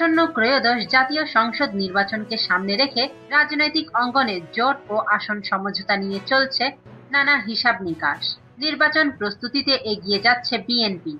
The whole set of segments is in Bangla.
আসন্ন ত্রয়োদশ জাতীয় সংসদ নির্বাচনকে সামনে রেখে রাজনৈতিক অঙ্গনে জোট ও আসন সমঝোতা নিয়ে চলছে নানা হিসাব নিকাশ। নির্বাচন প্রস্তুতিতে এগিয়ে যাচ্ছে বিএনপি,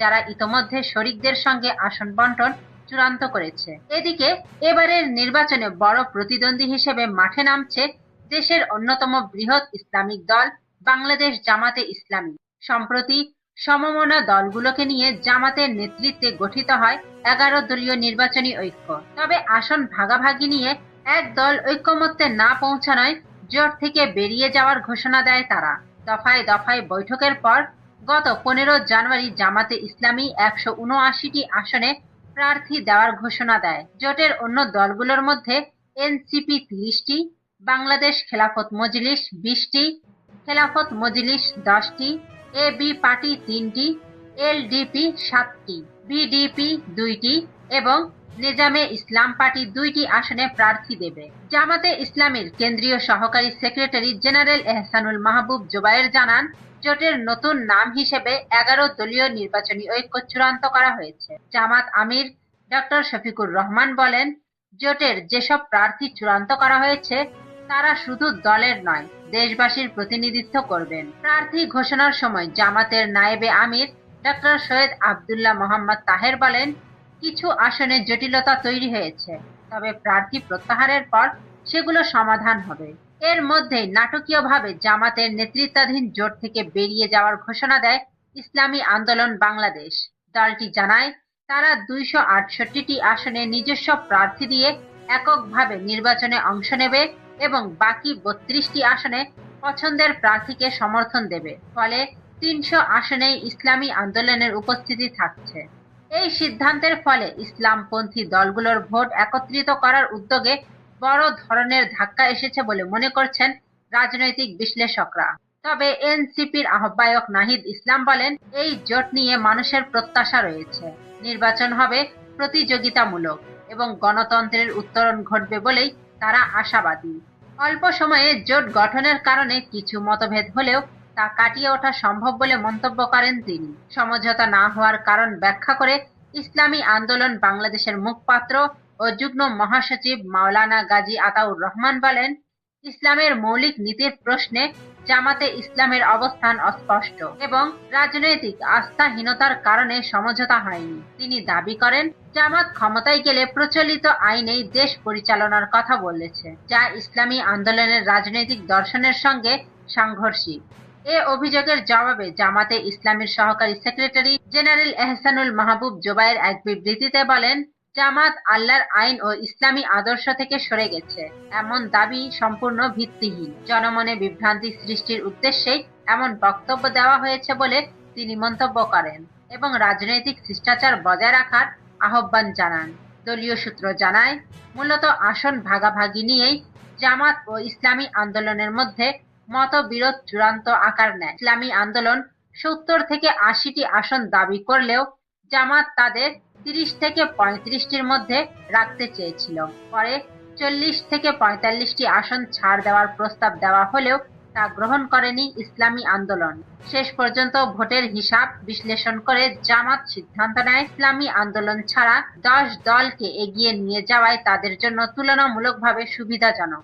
যারা ইতোমধ্যে শরিকদের সঙ্গে আসন বন্টন চূড়ান্ত করেছে। এদিকে এবারের নির্বাচনে বড় প্রতিদ্বন্দ্বী হিসেবে মাঠে নামছে দেশের অন্যতম বৃহৎ ইসলামিক দল, বাংলাদেশ জামাতে ইসলামী। সম্প্রতি সমমনা দলগুলোকে নিয়ে জামাতের নেতৃত্বে গঠিত হয় এগারো দলীয় নির্বাচনী ঐক্য। তবে আসন ভাগাভাগি নিয়ে এক দল ঐক্যমত্যে না পৌঁছানোয় জোট থেকে বেরিয়ে যাওয়ার ঘোষণা দেয় তারা। দফায় দফায় বৈঠকের পর গত পনেরো জানুয়ারি জামাতে ইসলামী একশো উনআশিটি আসনে প্রার্থী দেওয়ার ঘোষণা দেয়। জোটের অন্য দলগুলোর মধ্যে এনসিপি তিরিশটি, বাংলাদেশ খেলাফত মজলিস বিশটি, খেলাফত মজলিস দশটি এ বি পার্টি তিনটি এলডিপি সাতটি বিডিপি দুইটি এবং নিজামে ইসলাম পার্টি দুইটি আসনে প্রার্থী দেবে। জামাতে ইসলামীর কেন্দ্রীয় সহকারী সেক্রেটারি জেনারেল এহসানুল মাহবুব জোবায়ের জানান, জোটের নতুন নাম হিসেবে এগারো দলীয় নির্বাচনী ঐক্য চূড়ান্ত করা হয়েছে। জামাত আমির ডক্টর শফিকুর রহমান বলেন, জোটের যেসব প্রার্থী চূড়ান্ত করা হয়েছে, তারা শুধু দলের নয় দেশবাসীর প্রতিনিধিত্ব করবেন। প্রার্থী ঘোষণার সময় জামাতের নায়েবে আমির ডক্টর সৈয়দ আবদুল্লাহ মোহাম্মদ তাহের বলেন, কিছু আসনে জটিলতা তৈরি হয়েছে, তবে প্রার্থী প্রত্যাহারের পর সেগুলো সমাধান হবে। এর মধ্যেই নাটকীয়ভাবে জামাতের নেতৃত্বাধীন জোট থেকে বেরিয়ে যাওয়ার ঘোষণা দেয় ইসলামী আন্দোলন বাংলাদেশ। দলটি জানায়, তারা দুইশো আটষট্টিটি আসনে নিজস্ব প্রার্থী দিয়ে এককভাবে নির্বাচনে অংশ নেবে এবং বাকি বত্রিশটি আসনে পছন্দের প্রার্থীকে সমর্থন দেবে, ফলে তিনশো আসনেই ইসলামী আন্দোলনের উপস্থিতি থাকছে। এই সিদ্ধান্তের ফলে ইসলামপন্থী দলগুলোর ভোট একত্রিত করার উদ্যোগে বড় ধরনের ধাক্কা এসেছে বলে মনে করছেন রাজনৈতিক বিশ্লেষকরা। তবে এনসিপির আহ্বায়ক নাহিদ ইসলাম বলেন, এই জোট নিয়ে মানুষের প্রত্যাশা রয়েছে। নির্বাচন হবে প্রতিযোগিতামূলক এবং গণতন্ত্রের উত্তরণ ঘটবে বলেই তারা আশাবাদী। অল্প সময়ে জোট গঠনের কারণে কিছু মতভেদ হলেও তা কাটিয়ে ওঠা সম্ভব বলে মন্তব্য করেন তিনি। সমঝোতা না হওয়ার কারণ ব্যাখ্যা করে ইসলামী আন্দোলন বাংলাদেশের মুখপাত্র ও যুগ্ম মহাসচিব মাওলানা গাজী আতাউর রহমান বলেন, ইসলামের মৌলিক নীতির প্রশ্নে জামাতে ইসলামের অবস্থান অস্পষ্ট এবং রাজনৈতিক আস্থাহীনতার কারণে সমঝোতা হয়নি। তিনি দাবি করেন, জামাত ক্ষমতায় গেলে প্রচলিত আইনেই দেশ পরিচালনার কথা বলেছে, যা ইসলামী আন্দোলনের রাজনৈতিক দর্শনের সঙ্গে সাংঘর্ষিক। এ অভিযোগের জবাবে জামাতে ইসলামীর সহকারী সেক্রেটারি জেনারেল এহসানুল মাহবুব জোবায়ের এক বিবৃতিতে বলেন জামাত আল্লাহর আইন ও ইসলামী আদর্শ থেকে সরে গেছে। এমন দাবি সম্পূর্ণ ভিত্তিহীন। জনমনে বিভ্রান্তি সৃষ্টির উদ্দেশ্যেই এমন বক্তব্য দেওয়া হয়েছে বলে তিনি মন্তব্য করেন এবং রাজনৈতিক শিষ্টাচার বজায় রাখার আহ্বান জানান। দলীয় সূত্র জানায়, মূলত আসন ভাগাভাগি নিয়েই জামাত ও ইসলামী আন্দোলনের মধ্যে মতবিরোধ চূড়ান্ত আকার নেয়। ইসলামী আন্দোলন সত্তর থেকে আশিটি আসন দাবি করলেও জামাত তাদের তিরিশ থেকে পঁয়ত্রিশটির মধ্যে রাখতে চেয়েছিল। পরে চল্লিশ থেকে পঁয়তাল্লিশটি আসন ছাড় দেওয়ার প্রস্তাব দেওয়া হলেও তা গ্রহণ করেনি ইসলামী আন্দোলন। শেষ পর্যন্ত ভোটের হিসাব বিশ্লেষণ করে জামাত সিদ্ধান্ত নেয়, ইসলামী আন্দোলন ছাড়া দশ দলকে এগিয়ে নিয়ে যাওয়ায় তাদের জন্য তুলনামূলকভাবে সুবিধাজনক।